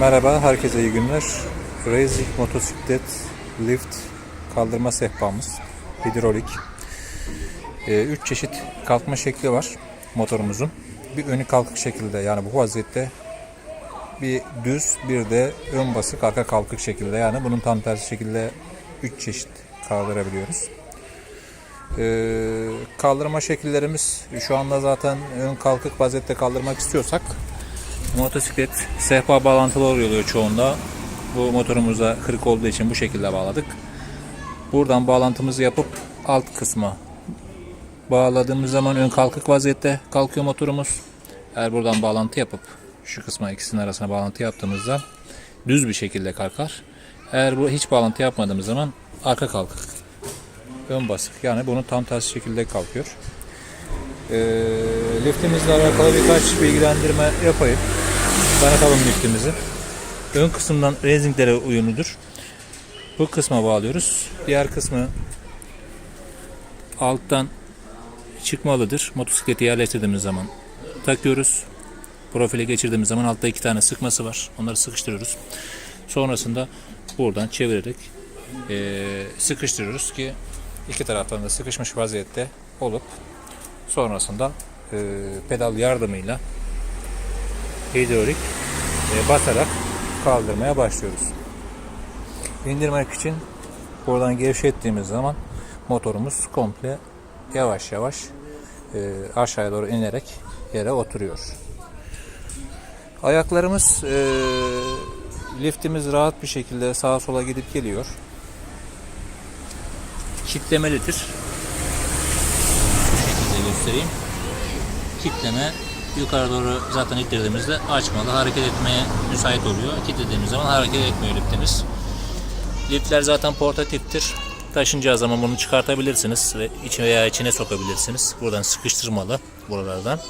Merhaba, herkese iyi günler. Racing motosiklet lift kaldırma sehpamız, hidrolik. 3 çeşit kalkma şekli var motorumuzun. Bir önü kalkık şekilde yani bu vaziyette bir düz bir de ön basık arka kalkık şekilde yani bunun tam tersi şekilde 3 çeşit kaldırabiliyoruz. Ee, kaldırma şekillerimiz şu anda zaten ön kalkık vaziyette kaldırmak istiyorsak Motosiklet sehpa bağlantılı oluyor çoğunda. Bu motorumuza kırık olduğu için bu şekilde bağladık. Buradan bağlantımızı yapıp alt kısma bağladığımız zaman ön kalkık vaziyette kalkıyor motorumuz. Eğer buradan bağlantı yapıp şu kısma ikisinin arasına bağlantı yaptığımızda düz bir şekilde kalkar. Eğer bu hiç bağlantı yapmadığımız zaman arka kalkık. Ön basık. Yani bunun tam tersi şekilde kalkıyor. Ee, liftimizle alakalı birkaç bilgilendirme yapayım. Tanıtalım liftimizi. Ön kısımdan razinglere uyumludur. Bu kısma bağlıyoruz. Diğer kısmı alttan çıkmalıdır. Motosikleti yerleştirdiğimiz zaman takıyoruz. Profile geçirdiğimiz zaman altta iki tane sıkması var. Onları sıkıştırıyoruz. Sonrasında buradan çevirerek eee, sıkıştırıyoruz ki iki taraftan da sıkışmış vaziyette olup sonrasında eee, pedal yardımıyla hidrolik e, basarak kaldırmaya başlıyoruz. İndirmek için buradan gevşettiğimiz zaman motorumuz komple yavaş yavaş e, aşağıya doğru inerek yere oturuyor. Ayaklarımız e, liftimiz rahat bir şekilde sağa sola gidip geliyor. Kitlemelidir. Şu şekilde göstereyim. Kitleme yukarı doğru zaten ittirdiğimizde açmalı. Hareket etmeye müsait oluyor. Kilitlediğimiz zaman hareket etmiyor liftimiz. Liftler zaten portatiftir. Taşınacağı zaman bunu çıkartabilirsiniz ve içine veya içine sokabilirsiniz. Buradan sıkıştırmalı buralardan.